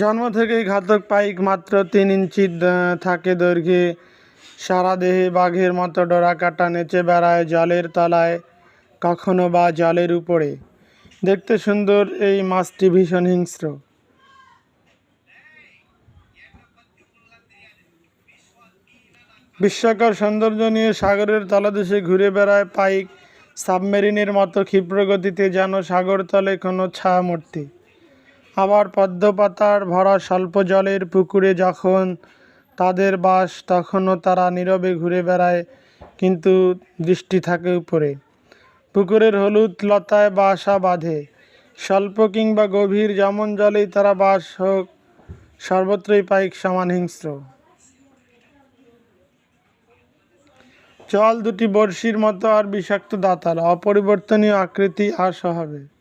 জন্ম থেকেই ঘাতক পাইক মাত্র তিন ইঞ্চি থাকে দৈর্ঘ্যে। সারা দেহে বাঘের মতো ডোরাকাটা নেচে বেড়ায় জলের তলায়, কখনো বা জলের উপরে। দেখতে সুন্দর এই মাছটি ভীষণ হিংস্র। বিস্ময়কর সৌন্দর্য নিয়ে সাগরের তলদেশে ঘুরে বেড়ায় পাইক। সাবমেরিনের মতো ক্ষিপ্র গতিতে যেন সাগরতলে কোনো ছা মূর্তি। আবার পদ্মপাতার ভরা স্বল্প জলের পুকুরে যখন তাদের বাস, তখনও তারা নীরবে ঘুরে বেড়ায়, কিন্তু দৃষ্টি থাকে উপরে। পুকুরের হলুদ লতায় বাসা বাঁধে। স্বল্প কিংবা গভীর যেমন জলেই তারা বাস হোক, সর্বত্রই পাইক সমান হিংস্র। জল দুটি বড়শির মতো আর বিষাক্ত দাঁতাল, অপরিবর্তনীয় আকৃতি আর স্বভাবে